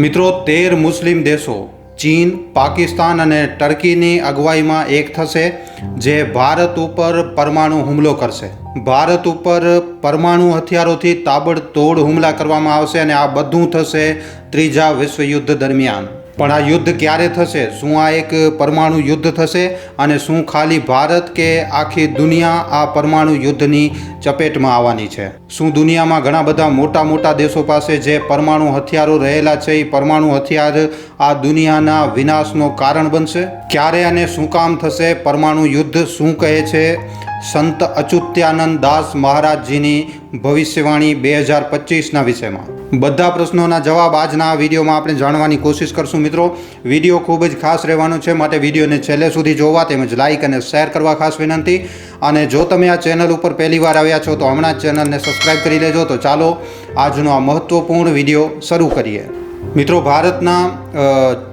મિત્રો, તેર મુસ્લિમ દેશો, ચીન, પાકિસ્તાન અને ટર્કીની અગવાઈમાં એક થશે, જે ભારત ઉપર પરમાણુ હુમલો કરશે. ભારત ઉપર પરમાણુ હથિયારોથી તાબડતોડ હુમલા કરવામાં આવશે અને આ બધું થશે ત્રીજા વિશ્વયુદ્ધ દરમિયાન. પણ આ યુદ્ધ ક્યારે થશે? શું આ એક પરમાણુ યુદ્ધ થશે? અને શું ખાલી ભારત કે આખી દુનિયા આ પરમાણુ યુદ્ધની ચપેટમાં આવવાની છે? શું દુનિયામાં ઘણા બધા મોટા મોટા દેશો પાસે જે પરમાણુ હથિયારો રહેલા છે, એ પરમાણુ હથિયાર આ દુનિયાના વિનાશનો કારણ બનશે? ક્યારે અને શું કામ થશે? પરમાણુ યુદ્ધ શું કહે છે? સંત અચ્યુત્યાનંદ દાસ મહારાજજીની ભવિષ્યવાણી બે હજાર પચીસના વિષયમાં. બધા પ્રશ્નોના જવાબ આજના વિડીયોમાં આપણે જાણવાની કોશિશ કરશું મિત્રો. વીડિયો ખૂબ જ ખાસ રહેવાનો છે, માટે વિડીયોને છેલ્લે સુધી જોવા તેમજ લાઇક અને શેર કરવા ખાસ વિનંતી. અને જો તમે આ ચેનલ ઉપર પહેલી વાર આવ્યા છો, તો હમણાં ચેનલને સબસ્ક્રાઇબ કરી લેજો. તો ચાલો, આજનો આ મહત્ત્વપૂર્ણ વીડિયો શરૂ કરીએ. મિત્રો, ભારતના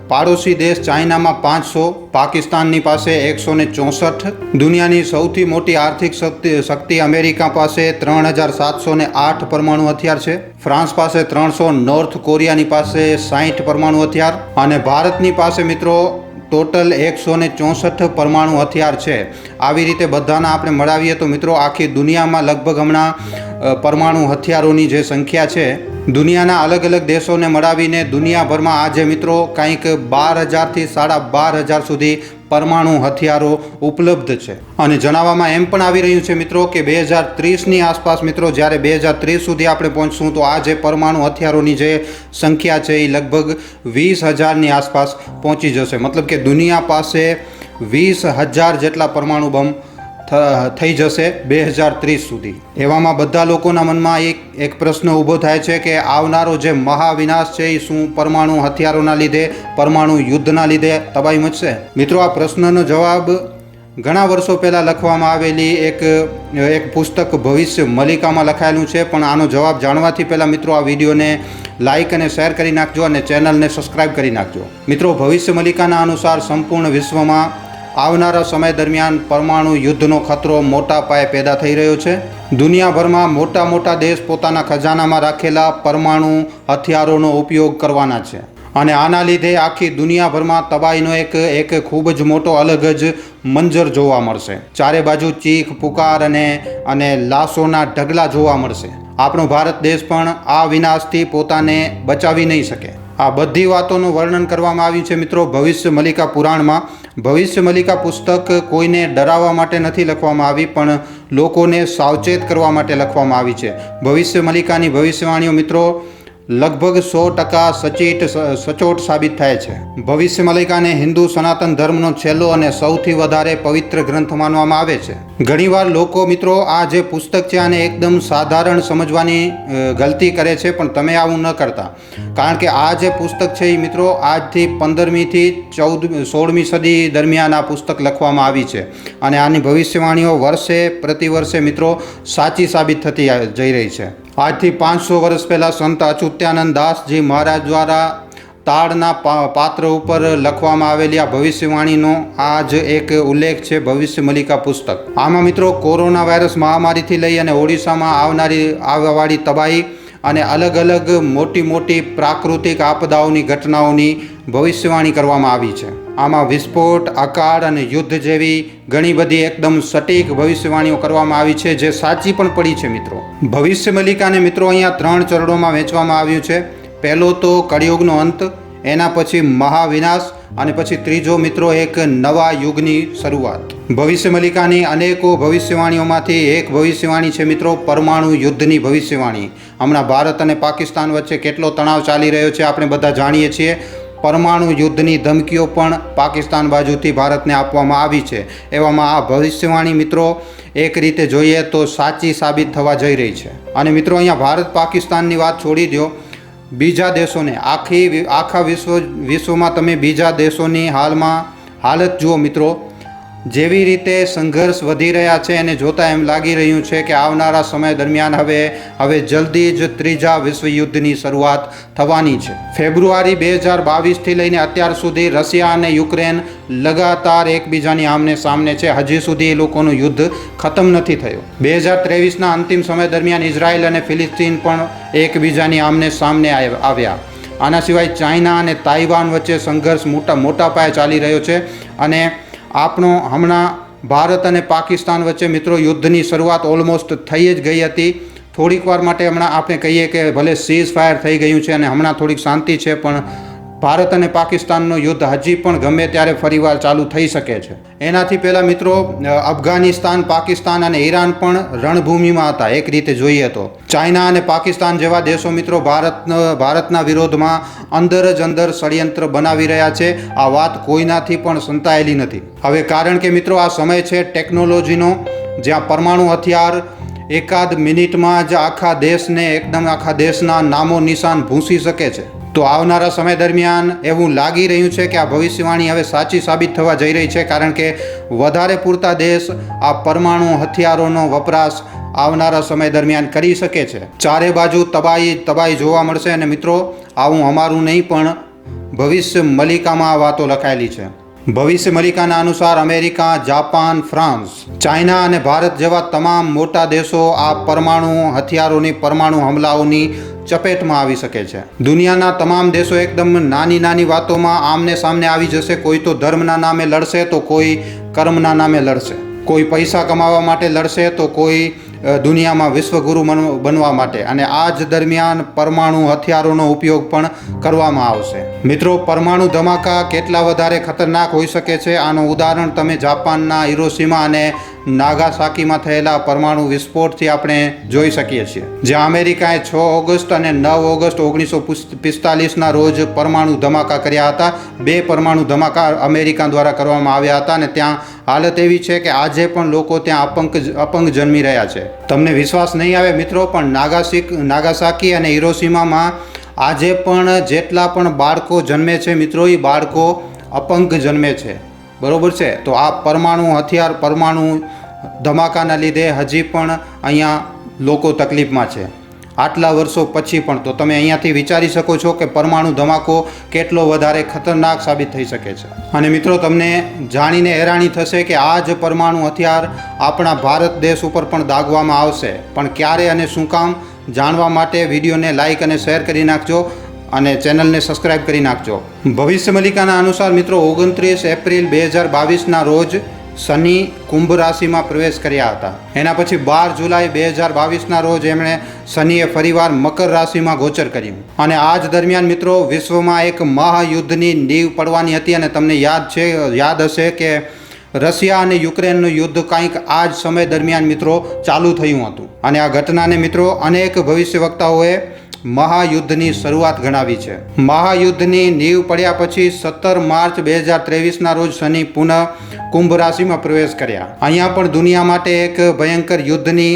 પાડોશી દેશ ચાઇનામાં પાંચસો, પાકિસ્તાનની પાસે એકસો ને ચોસઠ, દુનિયાની સૌથી મોટી આર્થિક શક્તિ શક્તિ અમેરિકા પાસે ત્રણ હજાર સાતસો ને આઠ પરમાણુ હથિયાર છે, ફ્રાન્સ પાસે ત્રણસો, નોર્થ કોરિયાની પાસે સાહીઠ પરમાણુ હથિયાર અને ભારતની પાસે મિત્રો ટોટલ એકસો ને ચોસઠ પરમાણુ હથિયાર છે. આવી રીતે બધાના આપણે મળાવીએ તો મિત્રો આખી દુનિયામાં લગભગ હમણાં પરમાણુ હથિયારોની જે સંખ્યા છે દુનિયાના અલગ અલગ દેશોને મળાવીને દુનિયાભરમાં આજે મિત્રો કંઈક બાર હજારથી સાડા બાર હજાર સુધી પરમાણુ હથિયારો ઉપલબ્ધ છે. અને જણાવવામાં એમ પણ આવી રહ્યું છે મિત્રો કે બે હજાર ત્રીસની આસપાસ મિત્રો જ્યારે બે હજાર ત્રીસ સુધી આપણે પહોંચશું તો આ જે પરમાણુ હથિયારોની જે સંખ્યા છે એ લગભગ વીસ હજારની આસપાસ પહોંચી જશે. મતલબ કે દુનિયા પાસે વીસ હજાર જેટલા પરમાણુ બમ થઈ જશે બે હજાર ત્રીસ સુધી. એવામાં બધા લોકોના મનમાં એક એક પ્રશ્ન ઊભો થાય છે કે આવનારો જે મહાવિનાશ છે એ શું પરમાણુ હથિયારોના લીધે, પરમાણુ યુદ્ધના લીધે તબાહી મચશે? મિત્રો, આ પ્રશ્નનો જવાબ ઘણા વર્ષો પહેલાં લખવામાં આવેલી એક એક પુસ્તક ભવિષ્ય મલિકામાં લખાયેલું છે, પણ આનો જવાબ જાણવાથી પહેલાં મિત્રો આ વિડીયોને લાઇક અને શેર કરી નાખજો અને ચેનલને સબસ્ક્રાઇબ કરી નાખજો. મિત્રો, ભવિષ્ય મલિકાના અનુસાર સંપૂર્ણ વિશ્વમાં આવનારા સમય દરમિયાન પરમાણુ યુદ્ધનો ખતરો મોટા પાયે પેદા થઈ રહ્યો છે. દુનિયાભરમાં મોટા મોટા દેશ પોતાના ખજાનામાં રાખેલા પરમાણુ હથિયારોનો ઉપયોગ કરવાના છે. અને આના લીધે આખી દુનિયાભરમાં તબાહીનો એક એક ખૂબ જ મોટો અલગ જ મંજર જોવા મળશે. ચારે બાજુ ચીખ, પુકાર અને અને લાશોના ઢગલા જોવા મળશે. આપણો ભારત દેશ પણ આ વિનાશથી પોતાને બચાવી નહીં શકે. આ બધી વાતોનું વર્ણન કરવામાં આવ્યું છે મિત્રો. ભવિષ્ય મલિકા પુરાણમાં. ભવિષ્ય મલિકા પુસ્તક કોઈને ડરાવવા માટે નથી લખવામાં આવી, પણ લોકોને સાવચેત કરવા માટે લખવામાં આવી છે. ભવિષ્ય મલિકાની ભવિષ્યવાણીઓ મિત્રો લગભગ સો ટકા સચેટ સચોટ સાબિત થાય છે. ભવિષ્ય મલિકાને હિન્દુ સનાતન ધર્મનો છેલ્લો અને સૌથી વધારે પવિત્ર ગ્રંથ માનવામાં આવે છે. ઘણીવાર લોકો, મિત્રો, આ જે પુસ્તક છે આને એકદમ સાધારણ સમજવાની ગલતી કરે છે, પણ તમે આવું ન કરતા. કારણ કે આ જે પુસ્તક છે એ, મિત્રો, આજથી પંદરમીથી ચૌદ, સોળમી સદી દરમિયાન આ પુસ્તક લખવામાં આવી છે. અને આની ભવિષ્યવાણીઓ વર્ષે, પ્રતિ વર્ષે, મિત્રો, સાચી સાબિત થતી જઈ રહી છે. આજથી પાંચસો વર્ષ પહેલાં સંત અચ્યુત્યાનંદ દાસજી મહારાજ દ્વારા તાળના પાત્ર ઉપર લખવામાં આવેલી આ ભવિષ્યવાણીનો આ જ એક ઉલ્લેખ છે ભવિષ્ય મલિકા પુસ્તક. આમાં મિત્રો કોરોના વાયરસ મહામારીથી લઈ અને ઓડિશામાં આવનારી આવવાવાળી તબાહી અને અલગ અલગ મોટી મોટી પ્રાકૃતિક આપદાઓની ઘટનાઓની ભવિષ્યવાણી કરવામાં આવી છે. આમાં વિસ્ફોટ અકાળ અને યુદ્ધ જેવી ઘણી બધી એકદમ સટીક ભવિષ્યવાણીઓ કરવામાં આવી છે, જે સાચી પણ પડી છે મિત્રો. ભવિષ્ય મલિકાને મિત્રો અહીંયા ત્રણ ચરણોમાં વહેંચવામાં આવ્યું છે. પહેલો તો કળિયુગનો અંત, એના પછી મહાવિનાશ અને પછી ત્રીજો મિત્રો એક નવા યુગની શરૂઆત. ભવિષ્ય મલિકાની અનેકો ભવિષ્યવાણીઓમાંથી એક ભવિષ્યવાણી છે મિત્રો, પરમાણુ યુદ્ધની ભવિષ્યવાણી. હમણાં ભારત અને પાકિસ્તાન વચ્ચે કેટલો તણાવ ચાલી રહ્યો છે આપણે બધા જાણીએ છીએ. પરમાણુ યુદ્ધની ધમકીઓ પણ પાકિસ્તાન બાજુથી ભારતને આપવામાં આવી છે. એવામાં આ ભવિષ્યવાણી મિત્રો એક રીતે જોઈએ તો સાચી સાબિત થવા જઈ રહી છે. અને મિત્રો, અહીંયા ભારત પાકિસ્તાનની વાત છોડી દો બીજા દેશોને, આખી આખા વિશ્વ, વિશ્વમાં તમે બીજા દેશોની હાલમાં હાલત જુઓ મિત્રો. જેવી રીતે સંઘર્ષ વધી રહ્યા છે એને જોતાં એમ લાગી રહ્યું છે કે આવનારા સમય દરમિયાન હવે હવે જલ્દી જ ત્રીજા વિશ્વયુદ્ધની શરૂઆત થવાની છે. ફેબ્રુઆરી બે હજાર બાવીસથી લઈને અત્યાર સુધી રશિયા અને યુક્રેન લગાતાર એકબીજાની આમને સામને છે. હજી સુધી એ લોકોનું યુદ્ધ ખતમ નથી થયું. બે હજાર ત્રેવીસના અંતિમ સમય દરમિયાન ઇઝરાયલ અને ફિલિસ્તીન પણ એકબીજાની આમને સામને આવ- આવ્યા. આના સિવાય ચાઇના અને તાઇવાન વચ્ચે સંઘર્ષ મોટા મોટા પાયે ચાલી રહ્યો છે અને આપણો હમણાં ભારત અને પાકિસ્તાન વચ્ચે મિત્રો યુદ્ધની શરૂઆત ઓલમોસ્ટ થઈ જ ગઈ હતી. થોડીક વાર માટે હમણાં આપણે કહીએ કે ભલે સીઝ ફાયર થઈ ગયું છે અને હમણાં થોડીક શાંતિ છે, પણ ભારત અને પાકિસ્તાનનું યુદ્ધ હજી પણ ગમે ત્યારે ફરીવાર ચાલુ થઈ શકે છે. એનાથી પહેલાં મિત્રો અફઘાનિસ્તાન, પાકિસ્તાન અને ઈરાન પણ રણભૂમિમાં હતા, એક રીતે જોઈએ તો. ચાઇના અને પાકિસ્તાન જેવા દેશો મિત્રો ભારત ભારતના વિરોધમાં અંદર જ અંદર ષડયંત્ર બનાવી રહ્યા છે. આ વાત કોઈનાથી પણ સંતાયેલી નથી. હવે કારણ કે મિત્રો આ સમય છે ટેકનોલોજીનો, જ્યાં પરમાણુ હથિયાર એકાદ મિનિટમાં જ આખા દેશને, એકદમ આખા દેશના નામો નિશાન ભૂંસી શકે છે. તો આવનારા સમય દરમિયાન એવું લાગી રહ્યું છે કે આ ભવિષ્યવાણી હવે સાચી સાબિત થવા જઈ રહી છે, કારણ કે વધારે પૂરતા દેશ આ પરમાણુ હથિયારોનો વપરાશ આવનારા સમય દરમિયાન કરી શકે છે. ચારે બાજુ તબાહી તબાહી જોવા મળશે અને મિત્રો, આવું અમારું નહીં, પણ ભવિષ્ય મલિકામાં આ વાતો લખાયેલી છે. ભવિષ્ય મલિકાના અનુસાર અમેરિકા, જાપાન, ફ્રાન્સ, ચાઇના અને ભારત જેવા તમામ મોટા દેશો આ પરમાણુ હથિયારોની પરમાણુ હમલાઓની ચપેટમાં આવી શકે છે. દુનિયાના તમામ દેશો એકદમ નાની નાની વાતોમાં આમને સામને આવી જશે. કોઈ તો ધર્મના નામે લડશે તો કોઈ કર્મના નામે લડશે. કોઈ પૈસા કમાવા માટે લડશે તો કોઈ દુનિયામાં વિશ્વગુરુ બન- બનવા માટે. અને આ જ દરમિયાન પરમાણુ હથિયારોનો ઉપયોગ પણ કરવામાં આવશે. મિત્રો, પરમાણુ ધમાકા કેટલા વધારે ખતરનાક હોઈ શકે છે? આનું ઉદાહરણ તમે જાપાનના હિરોશીમા અને નાગાસાકીમાં થયેલા પરમાણુ વિસ્ફોટથી આપણે જોઈ શકીએ છીએ. જ્યાં અમેરિકાએ છ ઓગસ્ટ અને નવ ઓગસ્ટ ઓગણીસો પિસ્તાલીસના રોજ પરમાણુ ધમાકા કર્યા હતા. બે પરમાણુ ધમાકા અમેરિકા દ્વારા કરવામાં આવ્યા હતા અને ત્યાં હાલત એવી છે કે આજે પણ લોકો ત્યાં અપંગ અપંગ જન્મી રહ્યા છે. તમને વિશ્વાસ નહીં આવે મિત્રો, પણ નાગાસિક, નાગાસાકી અને હિરોસીમામાં આજે પણ જેટલા પણ બાળકો જન્મે છે મિત્રો, એ બાળકો અપંગ જન્મે છે. બરોબર છે? તો આ પરમાણુ હથિયાર, પરમાણુ ધમાકાના લીધે હજી પણ અહીંયા લોકો તકલીફમાં છે. આટલા વર્ષો પછી પણ તો તમે અહીંયાથી વિચારી શકો છો કે પરમાણુ ધમાકો કેટલો વધારે ખતરનાક સાબિત થઈ શકે છે. અને મિત્રો, તમને જાણીને હેરાની થશે કે આ જ પરમાણુ હથિયાર આપણા ભારત દેશ ઉપર પણ દાગવામાં આવશે. પણ ક્યારે અને શું કામ જાણવા માટે વિડીયોને લાઈક અને શેર કરી નાખજો અને ચેનલને સબસ્ક્રાઇબ કરી નાખજો. ભવિષ્ય મલિકાના અનુસાર મિત્રો, ઓગણત્રીસ એપ્રિલ બે હજાર બાવીસના રોજ શનિ કુંભ રાશિમાં પ્રવેશ કર્યા હતા. એના પછી બાર જુલાઈ બે હજાર બાવીસના રોજ એમણે શનિએ ફરીવાર મકર રાશિમાં ગોચર કર્યું. અને આ જ દરમિયાન મિત્રો, વિશ્વમાં એક મહાયુદ્ધની નીવ પડવાની હતી અને તમને યાદ છે, યાદ હશે કે રશિયા અને યુક્રેનનું યુદ્ધ કંઈક આ જ સમય દરમિયાન મિત્રો ચાલુ થયું હતું. અને આ ઘટનાને મિત્રો અનેક ભવિષ્ય વક્તાઓએ મહાયુદ્ધની શરૂઆત ગણાવી છે. મહાયુદ્ધની નીવ પડ્યા પછી સત્તર માર્ચ બે હજાર ત્રેવીસના રોજ શનિ પુનઃ કુંભ રાશિમાં પ્રવેશ કર્યા. અહીંયા પણ દુનિયા માટે એક ભયંકર યુદ્ધની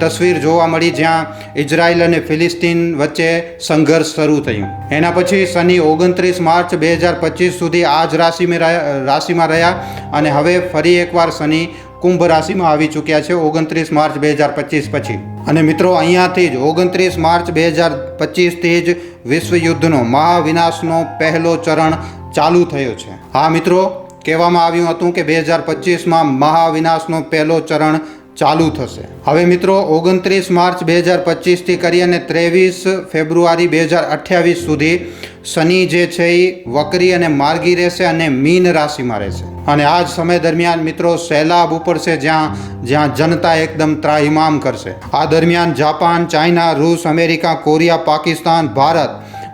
તસવીર જોવા મળી જ્યાં ઇઝરાયલ અને ફિલિસ્તીન વચ્ચે સંઘર્ષ શરૂ થયું. એના પછી શનિ ઓગણત્રીસ માર્ચ બે હજાર પચીસ સુધી આ જ રાશિમાં રાશિમાં રહ્યા અને હવે ફરી એકવાર શનિ કુંભ રાશિમાં આવી ચૂક્યા છે ઓગણત્રીસ માર્ચ બે હજાર પચીસ પછી. અને મિત્રો, અહીંયાથી જ ઓગણત્રીસ માર્ચ બે હજાર પચીસથી જ વિશ્વયુદ્ધનો મહાવિનાશનો પહેલો ચરણ ચાલુ થયો છે. હા મિત્રો, કહેવામાં આવ્યું હતું કે બે હજાર પચીસમાં મહાવિનાશનો પહેલો ચરણ ચાલુ થશે. હવે મિત્રો, ઓગણત્રીસ માર્ચ બે હજાર પચીસથી કરી અને ત્રેવીસ ફેબ્રુઆરી બે હજાર અઠ્યાવીસ સુધી શનિ જે છે એ વકરી અને માર્ગી રહેશે અને મીન રાશિમાં રહેશે. અને આ જ સમય દરમિયાન મિત્રો સહેલાબ ઉપડશે જ્યાં જ્યાં જનતા એકદમ ત્રાહિમામ કરશે. આ દરમિયાન જાપાન, ચાઇના, રૂસ, અમેરિકા, કોરિયા, પાકિસ્તાન, ભારત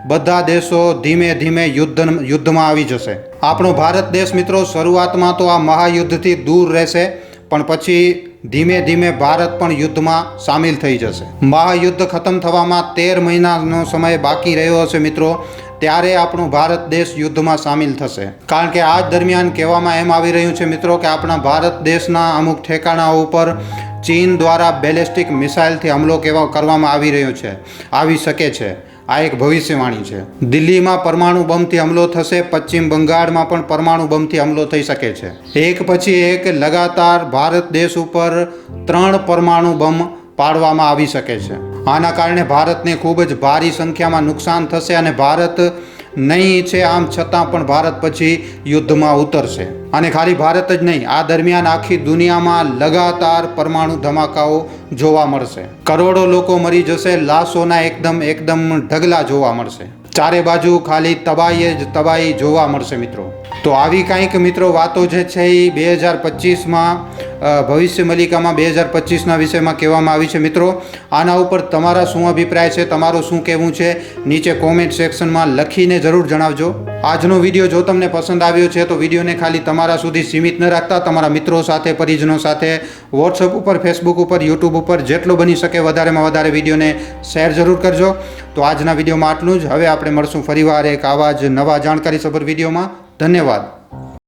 બધા દેશો ધીમે ધીમે યુદ્ધ યુદ્ધમાં આવી જશે. આપણો ભારત દેશ મિત્રો, શરૂઆતમાં તો આ મહાયુદ્ધથી દૂર રહેશે, પણ પછી ધીમે ધીમે ભારત પણ યુદ્ધમાં સામેલ થઈ જશે. મહાયુદ્ધ ખતમ થવામાં તેર મહિનાનો સમય બાકી રહ્યો હશે મિત્રો. ત્યારે આપણો ભારત દેશ યુદ્ધમાં સામેલ થશે. કારણ કે આ દરમિયાન કહેવામાં એમ આવી રહ્યું છે મિત્રો કે આપણા ભારત દેશના અમુક ઠેકાણાઓ ઉપર ચીન દ્વારા બેલેસ્ટિક મિસાઇલથી હુમલો કેવા, કરવામાં આવી રહ્યો છે. આવી શકે છે. આ એક ભવિષ્યવાણી છે. દિલ્હીમાં પરમાણુ બમથી હુમલો થશે, પશ્ચિમ બંગાળમાં પણ પરમાણુ બમથી હુમલો થઈ શકે છે. એક પછી એક લગાતાર ભારત દેશ ઉપર ત્રણ પરમાણુ બમ પાડવામાં આવી શકે છે. આના કારણે ભારતને ખૂબ જ ભારી સંખ્યામાં નુકસાન થશે અને ભારત નહીં છે, આમ છતાં પણ ભારત પછી યુદ્ધમાં ઉતરશે. અને ખાલી ભારત જ નહીં, આ દરમિયાન આખી દુનિયામાં લગાતાર પરમાણુ ધમાકાઓ જોવા મળશે. કરોડો લોકો મરી જશે, લાશોના એકદમ એકદમ ઢગલા જોવા મળશે. ચારે બાજુ ખાલી તબાહી જ તબાહી જોવા મળશે મિત્રો. તો આવી કાંઈક મિત્રો વાતો જે છે એ બે હજાર પચીસમાં ભવિષ્ય મલિકામાં બે હજાર પચીસના વિષયમાં કહેવામાં આવી છે મિત્રો. આના ઉપર તમારા શું અભિપ્રાય છે, તમારું શું કહેવું છે, નીચે કોમેન્ટ સેક્શનમાં લખીને જરૂર જણાવજો. આજનો વીડિયો જો તમને પસંદ આવ્યો છે, તો વિડીયોને ખાલી તમારા સુધી સીમિત ન રાખતા, તમારા મિત્રો સાથે, પરિજનો સાથે વોટ્સઅપ ઉપર ફેસબુક ઉપર યુટ્યુબ ઉપર જેટલો બની શકે વધારેમાં વધારે વિડીયોને શેર જરૂર કરજો. તો આજના વિડીયોમાં આટલું જ. હવે આપણે મળશું ફરીવાર એક આવા જ નવા જાણકારી સભર વિડીયોમાં. ધન્યવાદ.